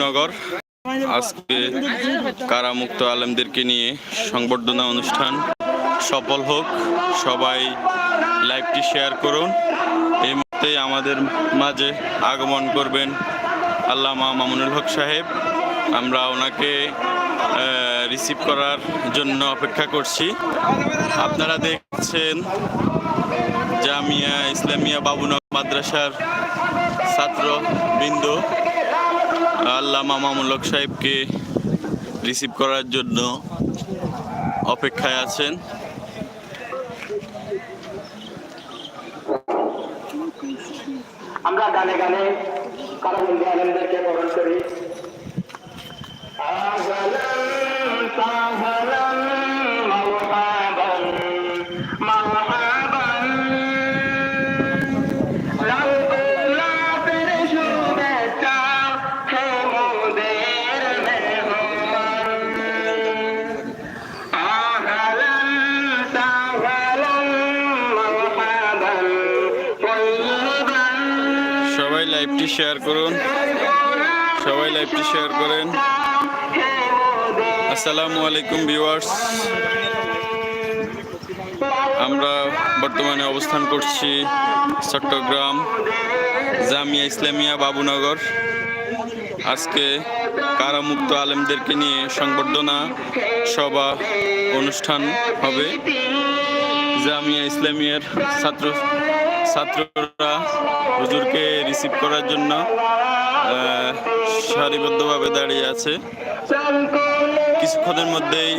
নগর আজকে কারামুক্ত আলেমদেরকে নিয়ে সংবর্ধনা অনুষ্ঠান সফল হোক। সবাই লাইভটি শেয়ার করুন। এই মুহূর্তে আমাদের মাঝে আগমন করবেন আল্লামা মামুনুল হক সাহেব। আমরা ওনাকে রিসিভ করার জন্য অপেক্ষা করছি। আপনারা দেখছেন জামিয়া ইসলামিয়া বাবুনগর মাদ্রাসার ছাত্র বিন্দু আল্লামা মামুলক সাহেবকে রিসিভ করার জন্য অপেক্ষায় আছেন। আমরা গানে গানে কারাবন্দি আনন্দকে বরণ করি। করুন। সবাই লাইভটি শেয়ার করেন। আসসালামু আলাইকুম ভিউয়ার্স আমরা বর্তমানে অবস্থান করছি চট্টগ্রাম জামিয়া ইসলামিয়া বাবুনগর। আজকে কারামুক্ত আলেমদেরকে নিয়ে সংবর্ধনা সভা অনুষ্ঠান হবে। জামিয়া ইসলামিয়ার ছাত্র হুজুরকে রিসিভ করার জন্য সারিবদ্ধভাবে দাঁড়িয়ে আছে। কিছুক্ষণের মধ্যেই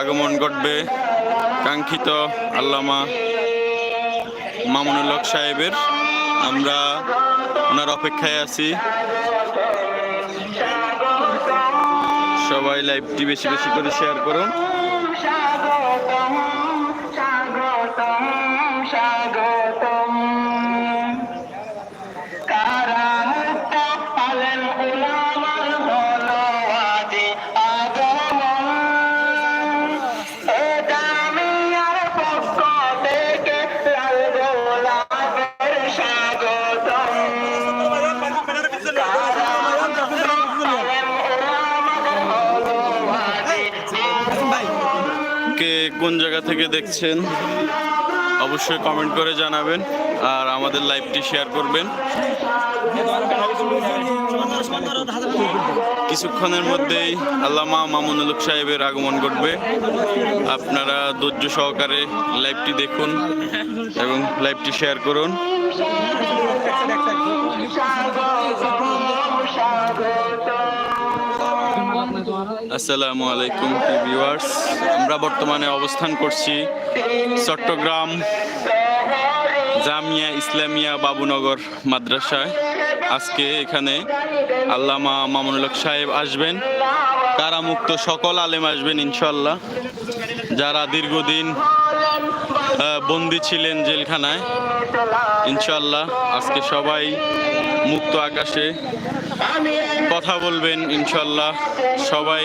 আগমন ঘটবে কাঙ্ক্ষিত আল্লামা মামুনুল হক সাহেবের। আমরা ওনার অপেক্ষায় আছি। সবাই লাইভটি বেশি বেশি করে শেয়ার করুন। দেখছেন, অবশ্যই কমেন্ট করে জানাবেন আর আমাদের লাইভটি শেয়ার করবেন। কিছুক্ষণের মধ্যেই আল্লামা মামুনুল সাহেবের আগমন ঘটবে। আপনারা ধৈর্য সহকারে লাইভটি দেখুন এবং লাইভটি শেয়ার করুন। আসসালামু আলাইকুম ভিউয়ার্স আমরা বর্তমানে অবস্থান করছি চট্টগ্রাম জামিয়া ইসলামিয়া বাবুনগর মাদ্রাসায়। আজকে এখানে আল্লামা মামুনুল সাহেব আসবেন। কারামুক্ত সকল আলেম আসবেন ইনশাল্লাহ যারা দীর্ঘদিন বন্দী ছিলেন জেলখানায়। ইনশাল্লাহ আজকে সবাই মুক্ত আকাশে কথা বলবেন ইনশাল্লাহ সবাই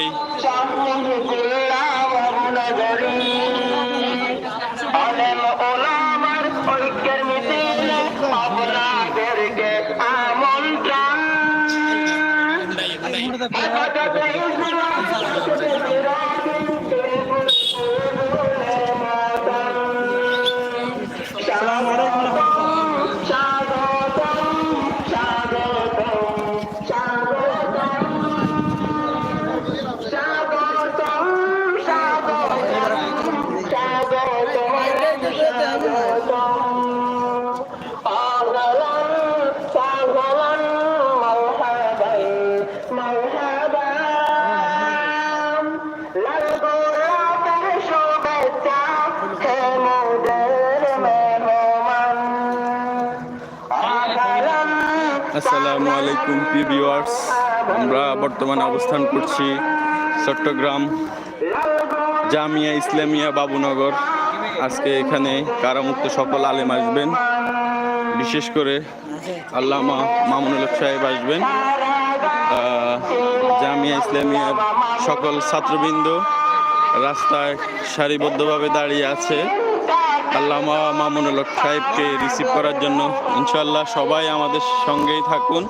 আমন্ত্রণ আসসালামু আলাইকুম পি ভিউয়ার্স আমরা বর্তমানে অবস্থান করছি চট্টগ্রাম জামিয়া ইসলামিয়া বাবুনগর। আজকে এখানে কারামুক্ত সকল আলেম আসবেন। বিশেষ করে আল্লামা মামুনুল সাহেব আসবেন। জামিয়া ইসলামিয়ার সকল ছাত্রবৃন্দ রাস্তায় সারিবদ্ধভাবে দাঁড়িয়ে আছে। আল্লামা মামুনুল হক সাহেবকে রিসিভ করার জন্য। ইনশাল্লাহ সবাই আমাদের সঙ্গেই থাকুন।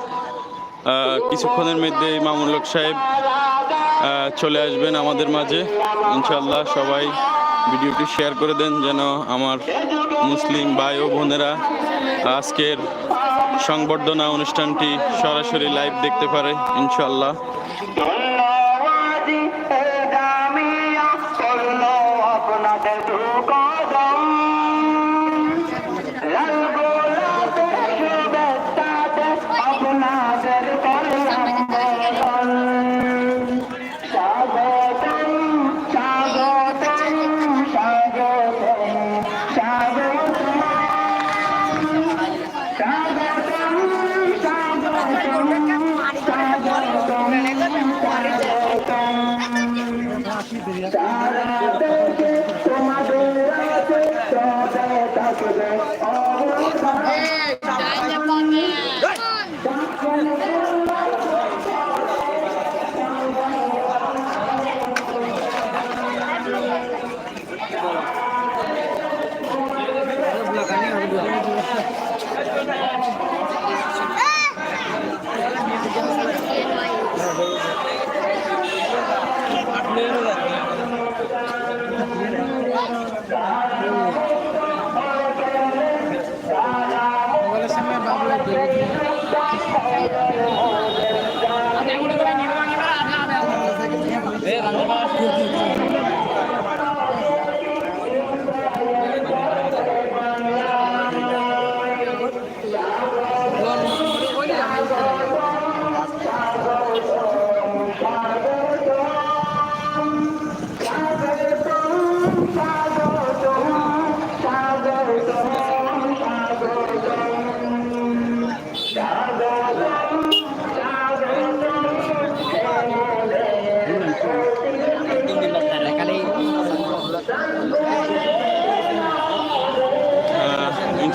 কিছুক্ষণের মধ্যেই মামুন লোক সাহেব চলে আসবেন আমাদের মাঝে। ইনশাল্লাহ সবাই ভিডিওটি শেয়ার করে দেন যেন আমার মুসলিম ভাই ও বোনেরা আজকের সংবর্ধনা অনুষ্ঠানটি সরাসরি লাইভ দেখতে পারে ইনশাল্লাহ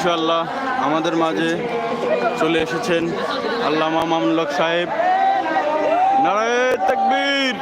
ইনশাল্লাহ আমাদের মাঝে চলে এসেছেন আল্লামা মামলক সাহেব। নারায় তাকবীর।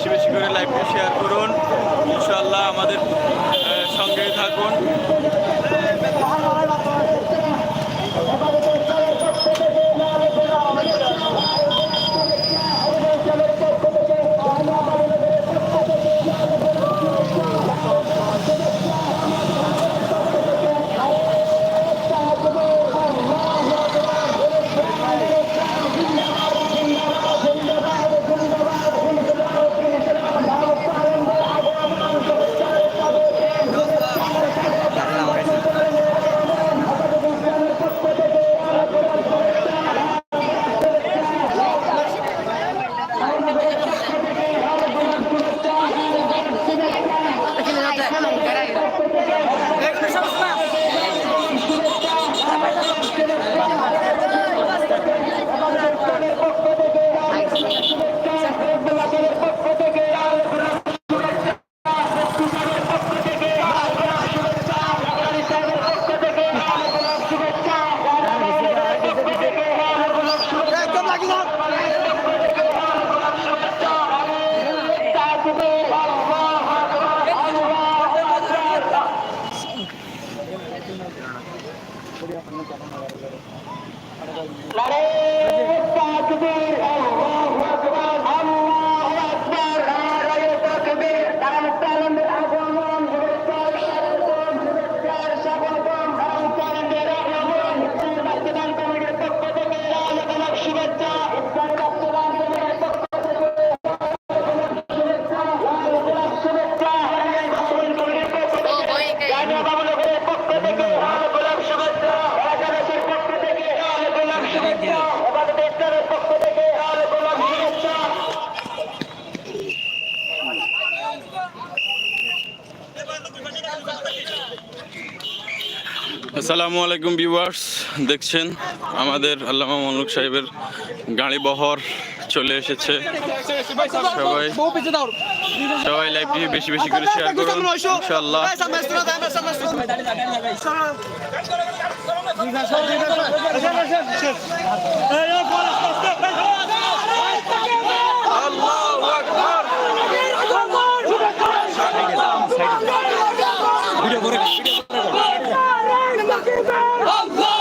বেশি বেশি করে লাইভটি শেয়ার করুন। ইনশাল্লাহ আমাদের সঙ্গে সঙ্গেই থাকুন। আসসালামু আলাইকুম ভিউয়ার্স দেখছেন? আমাদের আল্লামা মল্লুক সাহেবের গাড়ি বহর চলে এসেছে। সবাই সবাই লাইভ লাইভটি বেশি বেশি করে শেয়ার করুন ইনশাআল্লাহ। ভিডিও করে। Akbar! Allah!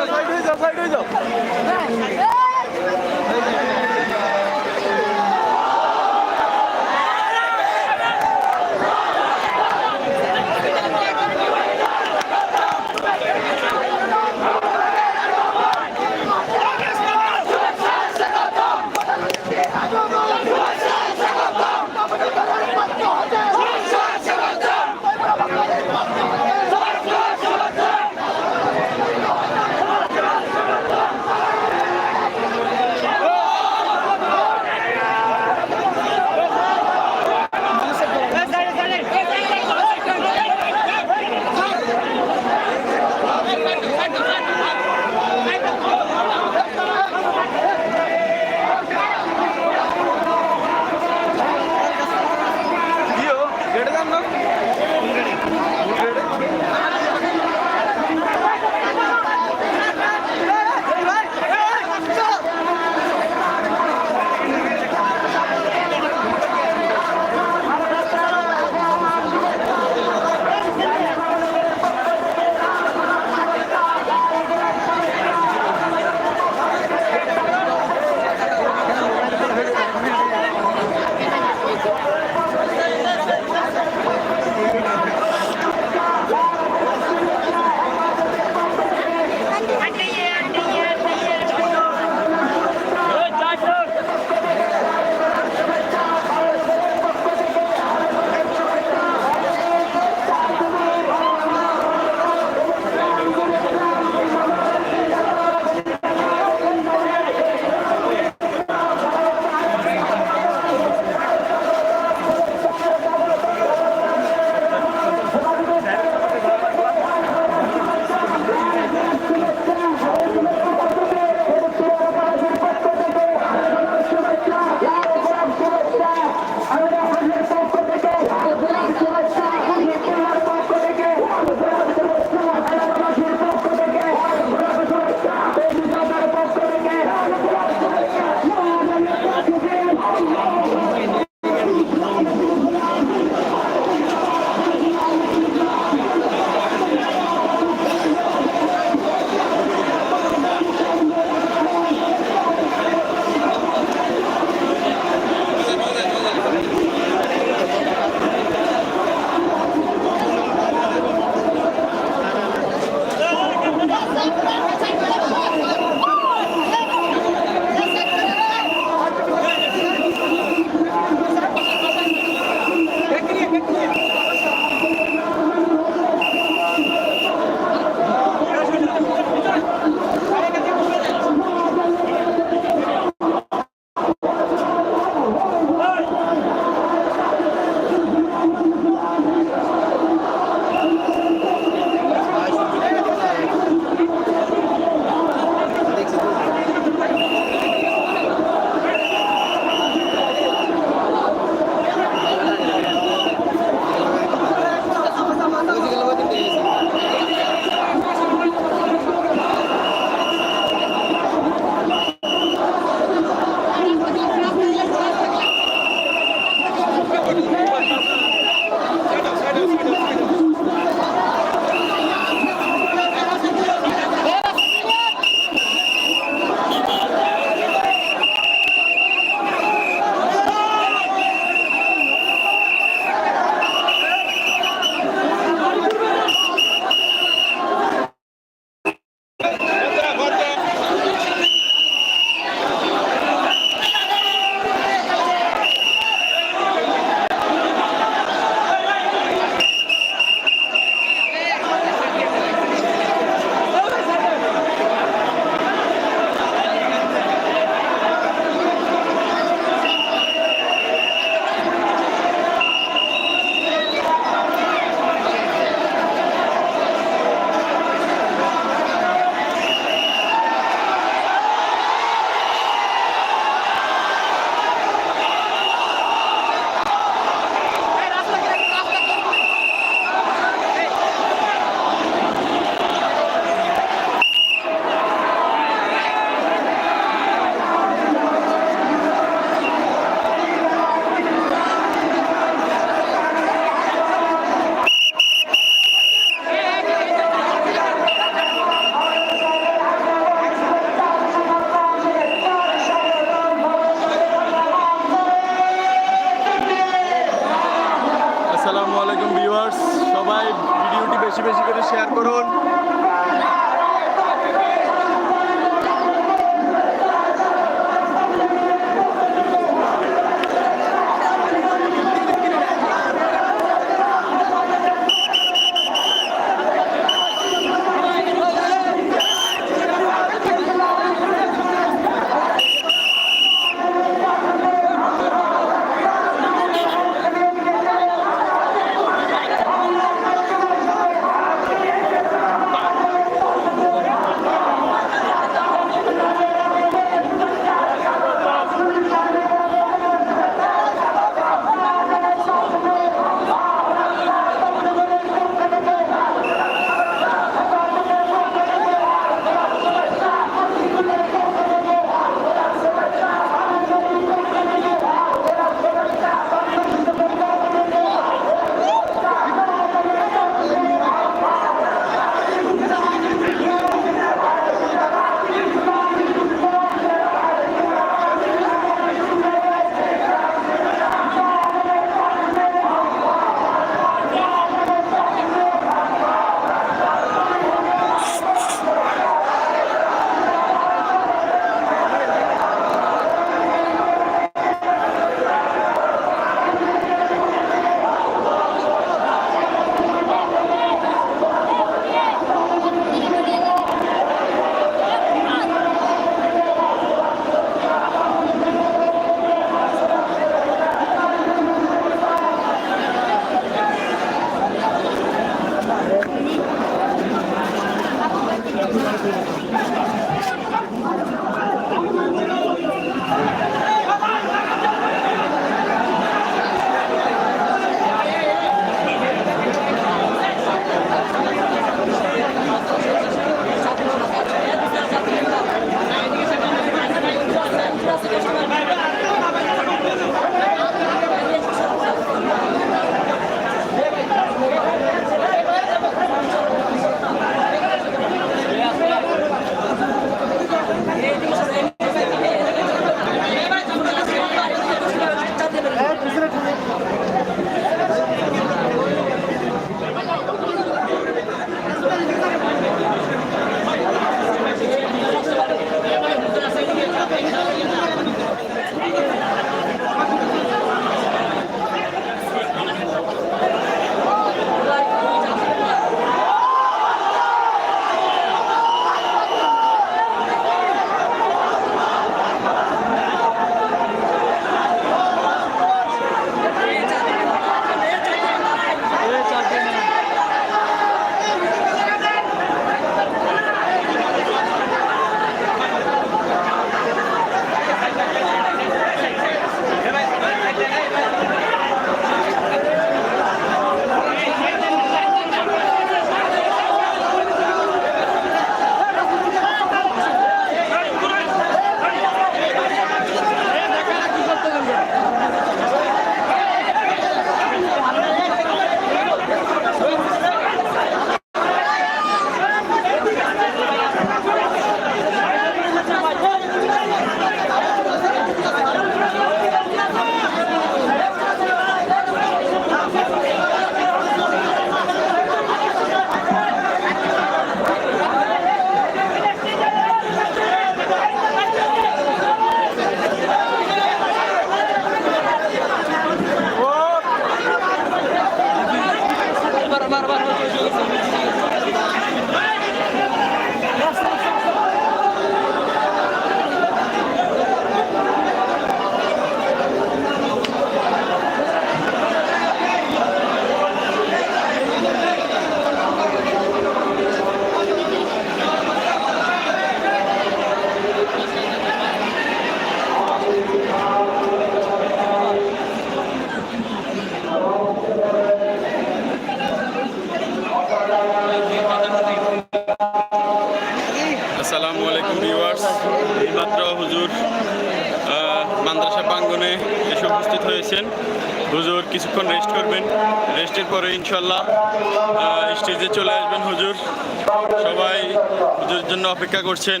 পুজোর জন্য অপেক্ষা করছেন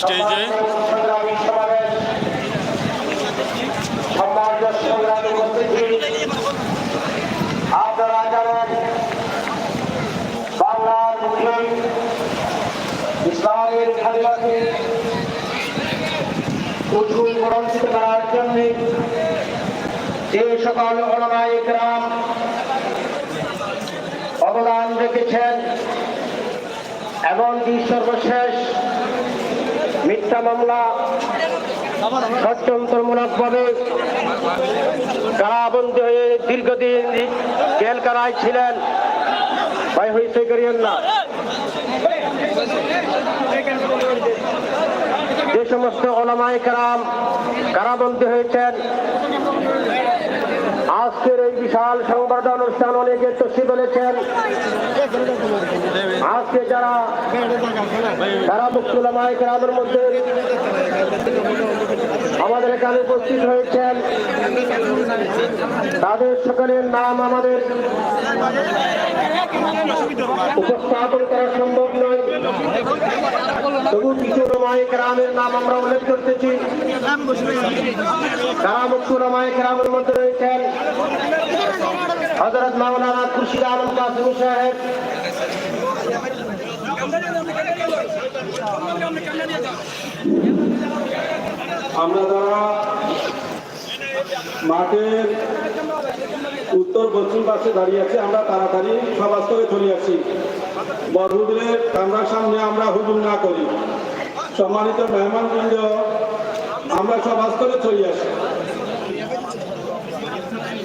স্টেজে। আপনারা উজুল করার জন্য সকল অনমায় গ্রাম অবদান রেখেছেন এমনকি সর্বশেষ মিথ্যা মামলা ষড়যন্ত্রমূলকভাবে কারাবন্দী হয়ে দীর্ঘদিন জেল কারায় ছিলেন। ভাই হইতে করিয়েন না। যে সমস্ত ওলামাই কারাম কারাবন্দী হয়েছেন আজকের এই বিশাল সংবর্ধনা অনুষ্ঠান অনেকে তসি বলেছেন আজকে যারা তারা মুক্তিলামাই গ্রামের মধ্যে আমাদের এখানে উপস্থিত হয়েছেন তাদের সকলের নাম আমাদের উপস্থাপন করা সম্ভব নয়। কিছু রমায় গ্রামের নাম আমরা উল্লেখ করতেছি। তারা মুক্তিলামাই গ্রামের মধ্যে রয়েছেন। হজরত মাওলানা খুরশিদ আলম কাসিম সাহেব। আমরা যারা মাঠের উত্তর পশ্চিম পাশে দাঁড়িয়ে আছি, আমরা তাড়াতাড়ি করে চলে আসি। বড়হুদুরের কামরার সামনে আমরা হুজুম না করি। সম্মানিত মেহমানবৃন্দ, আমরা করে চলে আসি।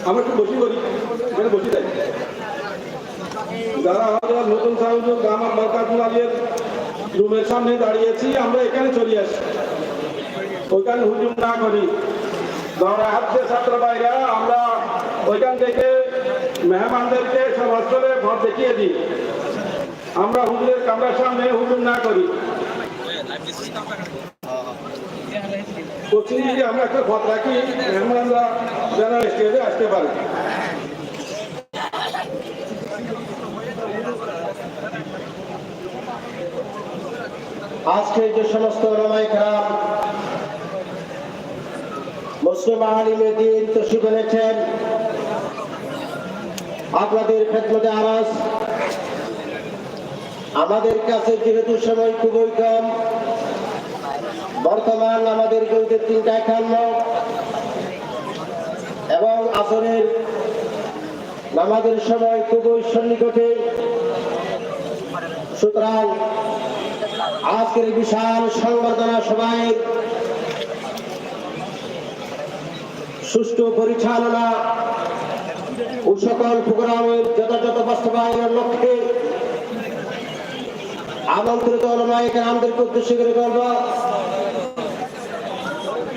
আমরা একটু বসি করি, এখানে বসি যাই যারা আমাদের নতুন গামার বরকাতুল আলীর রুমের সামনে দাঁড়িয়েছি আমরা এখানে চলে আসি। ওইখানে হুজুম না করি। ধরা ছাত্র ভাইরা, আমরা ওইখান থেকে মেহমানদেরকে সমাজ করে ঘর দেখিয়ে দিই। আমরা হুজুরের কামরার সামনে হুজুম না করি। আমরা ঘর স্টেজে আসতে আজকে যে সমস্ত রমাই খারাপ মুসলিম আলিমে দিন আপনাদের খেদমতে আওয়াজ আমাদের কাছে যেহেতু সময় খুবই কম, বর্তমান আমাদের গৌতে তিনটা একান্ন। এবং আসরের নামাজের সময় খুবই সন্নিকটে। সুতরাং আজকের বিশাল সংবর্ধনা সভায় সুষ্ঠু পরিচালনা ও সকল প্রোগ্রামের যথাযথ বাস্তবায়নের লক্ষ্যে আমন্ত্রিত আমাদেরকে উদ্দেশ্য করে বলব,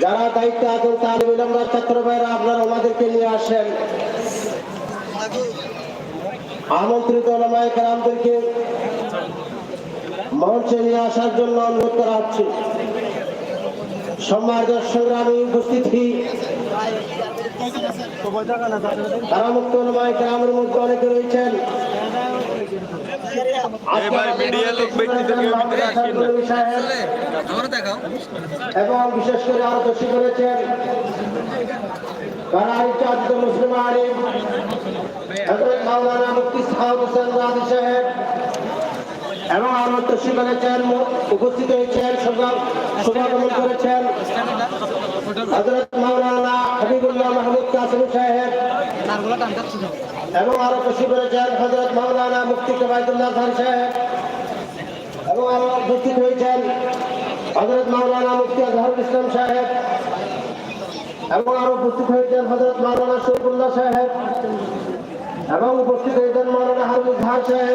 যারা দায়িত্ব আছেন তালিম ইলামরা ছাত্র ভাইরা আপনারা আমাদেরকে নিয়ে আসেন। আমন্ত্রিত আমাদেরকে মঞ্চে নিয়ে আসার জন্য অনুরোধ করা হচ্ছে। সম্মানিত সংগ্রামী উপস্থিতি তারা মুক্ত নয় গ্রামের মধ্যে অনেকে রয়েছেন এবং বিশেষ করে আরও দোষী করেছেন চার্জ মুসলিম আলিম হজরত মাওলানা মুফতি সাহাব হোসেন রাজি সাহেব এবং আরও দোষী করেছেন উপস্থিত হয়েছেন সভাগমন করেছেন হজরত মাওলানা হাবিবুল্লাহ মাহমুদ কাসিম সাহেব এবং আরও খুশি করেছেন হজরত মাওলানা মুফতি কবায়দুল্লাহ খান সাহেব এবং আরও উপস্থিত হয়েছেন হজরত মাওলানা মুফতি আজহারুল ইসলাম সাহেব এবং আরও উপস্থিত হয়েছেন হজরত মাওলানা শরীফুল্লাহ সাহেব এবং উপস্থিত হয়েছেন মাওলানা হারুল সাহেব।